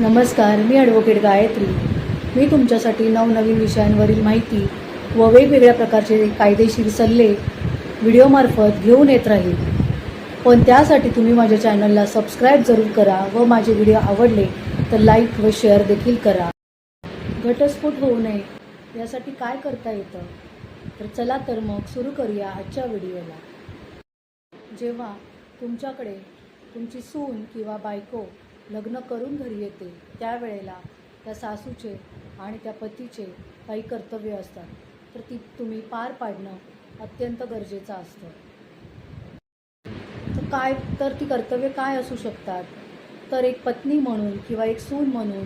नमस्कार मी ॲडव्होकेट गायत्री. मी तुमच्यासाठी नवनवीन विषयांवरील माहिती व वेगवेगळ्या प्रकारचे कायदेशीर सल्ले व्हिडिओमार्फत घेऊन येत राहील. पण त्यासाठी तुम्ही माझ्या चॅनलला सबस्क्राईब जरूर करा व माझे व्हिडिओ आवडले तर लाईक व शेअर देखील करा. घटस्फोट होऊ नये यासाठी काय करता येतं? तर चला तर मग सुरू करूया आजच्या व्हिडिओला जेव्हा तुमच्याकडे तुमची सून किंवा बायको लग्न करून घरी येते. त्यावेळेला त्या सासूचे आणि त्या पतीचे काही कर्तव्य असतात. तर ती तुम्ही पार पाडणं अत्यंत गरजेचं असतं. तर काय तर ती कर्तव्य काय असू शकतात? तर एक पत्नी म्हणून किंवा एक सून म्हणून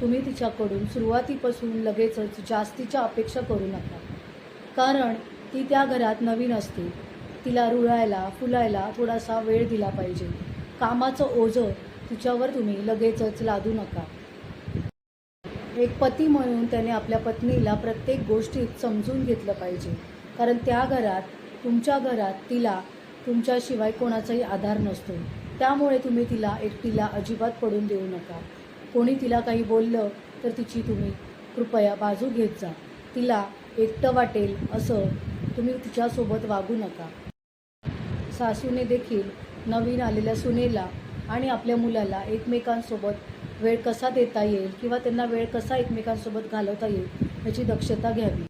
तुम्ही तिच्याकडून सुरुवातीपासून लगेचच जास्तीच्या अपेक्षा करू नका. कारण ती त्या घरात नवीन असते. तिला रुळायला फुलायला थोडासा वेळ दिला पाहिजे. कामाचं ओझं तिच्यावर तुम्ही लगेचच लादू नका. एक पती म्हणून त्याने आपल्या पत्नीला प्रत्येक गोष्टीत समजून घेतलं पाहिजे. कारण त्या घरात तुमच्या घरात तिला तुमच्याशिवाय कोणाचाही आधार नसतो. त्यामुळे तुम्ही तिला एकटीला अजिबात पडून देऊ नका. कोणी तिला काही बोललं तर तिची तुम्ही कृपया बाजू घेत जा. तिला एकटं वाटेल असं तुम्ही तिच्यासोबत वागू नका. सासूने देखील नवीन आलेल्या सुनेला आणि आपल्या मुलाला एकमेकांसोबत वेळ कसा देता येईल किंवा त्यांना वेळ कसा एकमेकांसोबत घालवता येईल याची दक्षता घ्यावी.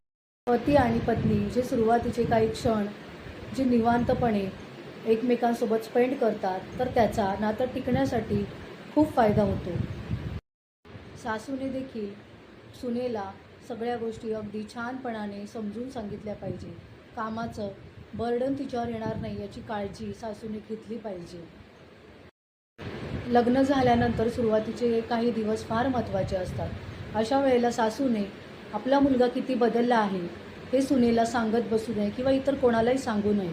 पती आणि पत्नी जे सुरुवातीचे काही क्षण जे निवांतपणे एकमेकांसोबत स्पेंड करतात तर त्याचा नातं टिकण्यासाठी खूप फायदा होतो. सासूने देखील सुनेला सगळ्या गोष्टी अगदी छानपणाने समजून सांगितल्या पाहिजे. कामाचं बर्डन तिच्यावर येणार नाही याची काळजी सासूने घेतली पाहिजे. लग्न झाल्यानंतर सुरुवातीचे काही दिवस फार महत्त्वाचे असतात. अशा वेळेला सासूने आपला मुलगा किती बदलला आहे हे सुनेला सांगत बसू नये किंवा इतर कोणालाही सांगू नये.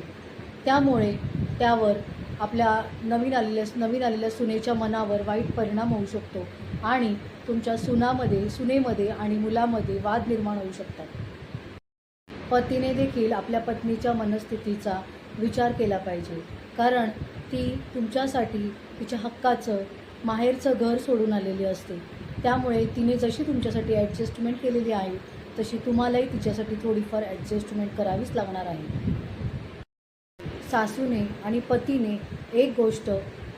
त्यामुळे त्यावर आपल्या नवीन आलेल्या नवीन आलेल्या सुनेच्या मनावर वाईट परिणाम होऊ शकतो आणि तुमच्या सुनामध्ये सुनेमध्ये आणि मुलामध्ये वाद निर्माण होऊ शकतात. पतीने देखील आपल्या पत्नीच्या मनस्थितीचा विचार केला पाहिजे. कारण ती तुमच्यासाठी तिच्या हक्काचं माहेरचं घर सोडून आलेली असते. त्यामुळे तिने जशी तुमच्यासाठी ॲडजस्टमेंट केलेली आहे तशी तुम्हालाही तिच्यासाठी थोडीफार ॲडजस्टमेंट करावीच लागणार आहे. सासूने आणि पतीने एक गोष्ट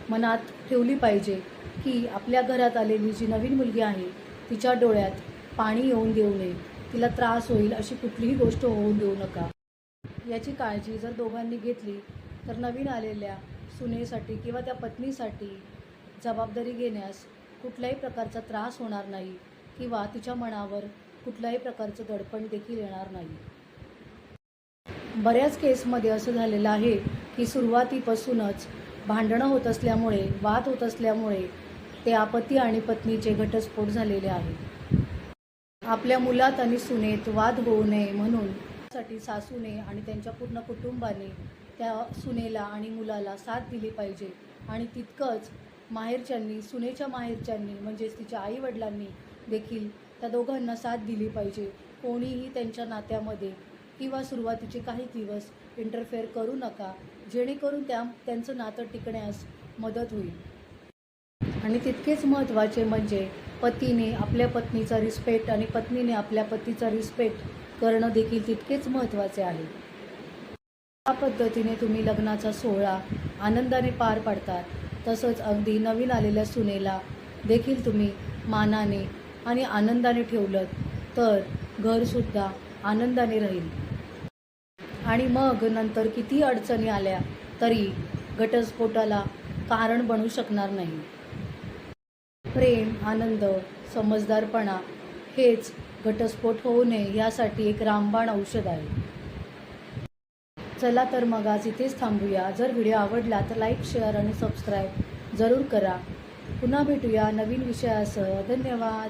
मनात ठेवली पाहिजे की आपल्या घरात आलेली जी नवीन मुलगी आहे तिच्या डोळ्यात पाणी येऊन देऊ नये. तिला त्रास होईल अशी कुठलीही गोष्ट होऊन देऊ नका. याची काळजी जर दोघांनी घेतली तर नवीन आलेल्या सुनेसाठी किंवा त्या पत्नीसाठी जबाबदारी घेण्यास कुठल्याही प्रकारचा त्रास होणार नाही किंवा तिच्या मनावर कुठल्याही प्रकारचं दडपण देखील येणार नाही. बऱ्याच केसमध्ये असं झालेलं आहे की सुरुवातीपासूनच भांडणं होत असल्यामुळे वाद होत असल्यामुळे ते आपती आणि पत्नीचे घटस्फोट झालेले आहे आपल्या मुलात आणि सुनेत वाद होऊ नये म्हणून साठी सासूने आणि त्यांच्या पूर्ण कुटुंबाने त्या सुनेला आणि मुलाला साथ दिली पाहिजे. आणि तितकंच माहेरच्यांनी सुनेच्या माहेरच्यांनी म्हणजेच तिच्या आईवडिलांनी देखील त्या दोघांना साथ दिली पाहिजे. कोणीही त्यांच्या नात्यामध्ये किंवा सुरुवातीचे काही दिवस इंटरफेअर करू नका. जेणेकरून त्या त्यांचं नातं टिकण्यास मदत होईल. आणि तितकेच महत्त्वाचे म्हणजे पतीने आपल्या पत्नीचा रिस्पेक्ट आणि पत्नीने आपल्या पतीचा रिस्पेक्ट करणं देखील तितकेच महत्त्वाचे आहे. या पद्धतीने तुम्ही लग्नाचा सोहळा आनंदाने पार पाडतात. तसंच अगदी नवीन आलेल्या सुनेला देखील तुम्ही मानाने आणि आनंदाने ठेवलं तर घरसुद्धा आनंदाने राहील. आणि मग नंतर किती अडचणी आल्या तरी घटस्फोटाला कारण बनू शकणार नाही. प्रेम आनंद समजदारपणा हेच घटस्फोट होऊ नये यासाठी एक रामबाण औषध आहे. चला तर मग आज इथेच थांबूया. जर व्हिडिओ आवडला तर लाईक शेअर आणि सबस्क्राईब जरूर करा. पुन्हा भेटूया नवीन विषयासह. धन्यवाद.